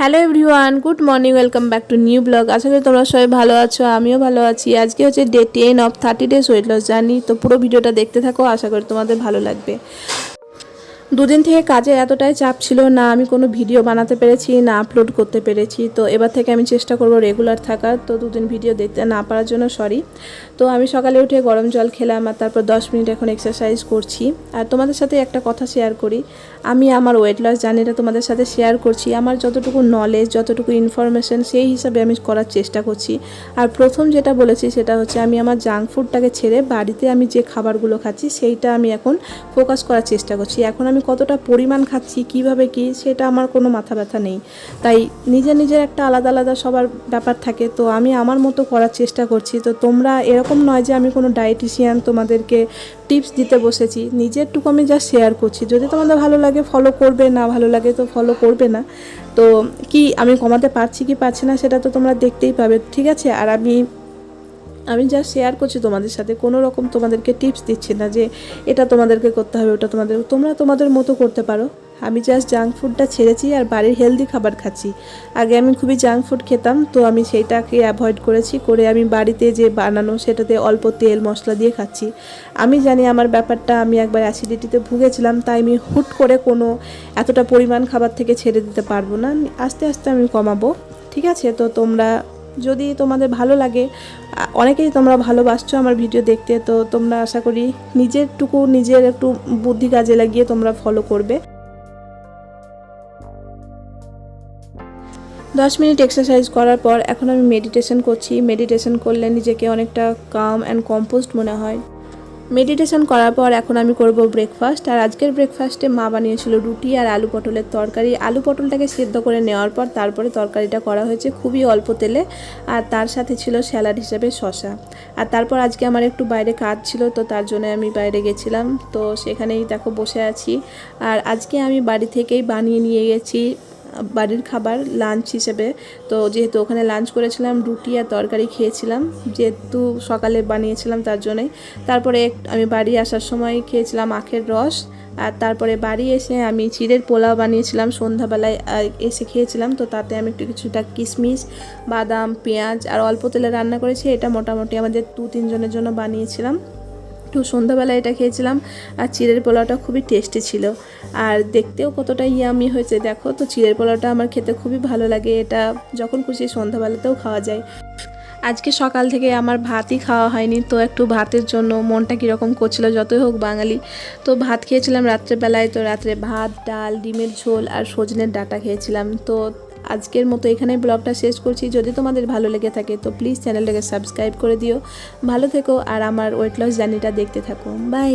Hello everyone, good morning, welcome back to new blog. আশা করি তোমরা সবাই ভালো আছো, আমিও ভালো আছি। আজকে হচ্ছে day ten of thirty days weight loss journey তো পুরো ভিডিওটা দেখতে থাকো, আশা করি তোমাদের ভালো লাগবে। দুদিন থেকে কাজে এতটাই চাপ ছিল না, আমি কোনো ভিডিও বানাতে পেরেছি, না আপলোড করতে পেরেছি। তো এবার থেকে আমি চেষ্টা করব রেগুলার থাকার। তো দুদিন ভিডিও দেখতে না পারার জন্য সরি তো আমি সকালে উঠে গরম জল খেলাম আর তারপর দশ মিনিট এখন এক্সারসাইজ করছি। আর তোমাদের সাথে একটা কথা শেয়ার করি। আমি আমার ওয়েট লস জার্নিটা তোমাদের সাথে শেয়ার করছি। আমার যতটুকু নলেজ যতটুকু ইনফরমেশন সেই হিসাবে আমি করার চেষ্টা করছি। আর প্রথম যেটা বলেছি সেটা হচ্ছে আমি আমার জাঙ্ক ফুডটাকে ছেড়ে বাড়িতে আমি যে খাবারগুলো খাচ্ছি, সেইটা আমি এখন ফোকাস করার চেষ্টা করছি। এখন আমি কতটা পরিমাণ খাচ্ছি, কীভাবে কি, সেটা আমার কোনো মাথা ব্যথা নেই। তাই নিজের নিজের একটা আলাদা আলাদা সবার ব্যাপার থাকে। তো আমি আমার মতো করার চেষ্টা করছি। তো তোমরা এরকম নয় যে আমি কোনো ডায়েটিশিয়ান তোমাদেরকে টিপস দিতে বসেছি। নিজেরটুকু আমি যা শেয়ার করছি। যদি তোমাদের ভালো লাগে ফলো করবে, না ভালো লাগে তো ফলো করবে না। তো কি আমি কমাতে পারছি কি পারছি না, সেটা তো তোমরা দেখতেই পাবে। ঠিক আছে? আর আমি আমি যা শেয়ার করছি তোমাদের সাথে, কোনো রকম তোমাদেরকে টিপস দিচ্ছি না যে এটা তোমাদেরকে করতে হবে, ওটা তোমাদের, তোমরা তোমাদের মতো করতে পারো। আমি জাস্ট জাঙ্ক ফুডটা ছেড়েছি আর বাড়ির হেলদি খাবার খাচ্ছি। আগে আমি খুবই জাঙ্ক ফুড খেতাম, তো আমি সেইটাকে অ্যাভয়েড করেছি, করে আমি বাড়িতে যে বানানো সেটাতে অল্প তেল মশলা দিয়ে খাচ্ছি। আমি জানি আমার ব্যাপারটা, আমি একবার অ্যাসিডিটিতে ভুগেছিলাম, তাই আমি হুট করে কোনো এতটা পরিমাণ খাবার থেকে ছেড়ে দিতে পারব না। আস্তে আস্তে আমি কমাবো, ঠিক আছে? তো তোমরা যদি তোমাদের ভালো লাগে অনেকেই তোমরা ভালোবাসছো আমার ভিডিও দেখতে, তো তোমরা আশা করি নিজেরটুকু নিজের একটু বুদ্ধি কাজে লাগিয়ে তোমরা ফলো করবে। দশ মিনিট এক্সারসাইজ করার পর এখন আমি মেডিটেশন করছি। মেডিটেশন করলে নিজেকে অনেকটা কাম অ্যান্ড কম্পোস্ট মনে হয়। মেডিটেশন করার পর এখন আমি করব ব্রেকফাস্ট আর আজকের ব্রেকফাস্টে মা বানিয়েছিল রুটি আর আলু পটলের তরকারি। আলু পটলটাকে সেদ্ধ করে নেওয়ার পর তারপরে তরকারিটা করা হয়েছে খুবই অল্প তেলে। আর তার সাথে ছিল স্যালাড হিসেবে শশা আর তারপর আজকে আমার একটু বাইরে কাজ ছিল, তো তার জন্য আমি বাইরে গেছিলাম। তো সেখানেই দেখো বসে আছি। আর আজকে আমি বাড়ি থেকেই বানিয়ে নিয়ে গেছি বাড়ির খাবার লাঞ্চ হিসেবে। তো যেহেতু ওখানে লাঞ্চ করেছিলাম, রুটি আর তরকারি খেয়েছিলাম। যেহেতু সকালে বানিয়েছিলাম, তার জন্যই। তারপরে আমি বাড়ি আসার সময় খেয়েছিলাম আখের রস। আর তারপরে বাড়ি এসে আমি চিড়ের পোলাও বানিয়েছিলাম সন্ধ্যাবেলায় এসে খেয়েছিলাম। তো তাতে আমি একটু কিছুটা কিশমিশ বাদাম, পেঁয়াজ আর অল্প তেলে রান্না করেছি। এটা মোটামুটি আমাদের দু তিনজনের জন্য বানিয়েছিলাম। তো সন্ধ্যাবেলায় এটা খেয়েছিলাম আর চিড়ের পোলাওটা খুবই টেস্টি ছিল। আর দেখতেও কতটা ইয়ামি হয়েছে। দেখো তো, চিড়ের পোলাওটা আমার খেতে খুবই ভালো লাগে। এটা যখন খুশি সন্ধ্যাবেলাতেও খাওয়া যায়। আজকে সকাল থেকে আমার ভাতই খাওয়া হয়নি, তো একটু ভাতের জন্য মনটা কীরকম করছিল যতই হোক বাঙালি। তো ভাত খেয়েছিলাম রাত্রেবেলায়, তো রাত্রে ভাত, ডাল, ডিমের ঝোল আর সজনের ডাটা খেয়েছিলাম। তো আজকের মতো এখানে ব্লগটা শেষ করছি। যদি তোমাদের ভালো লেগে থাকে, তো প্লিজ চ্যানেলটাকে সাবস্ক্রাইব করে দিও। ভালো থেকো আর আমার ওয়েট লস জার্নিটা দেখতে থাকো। বাই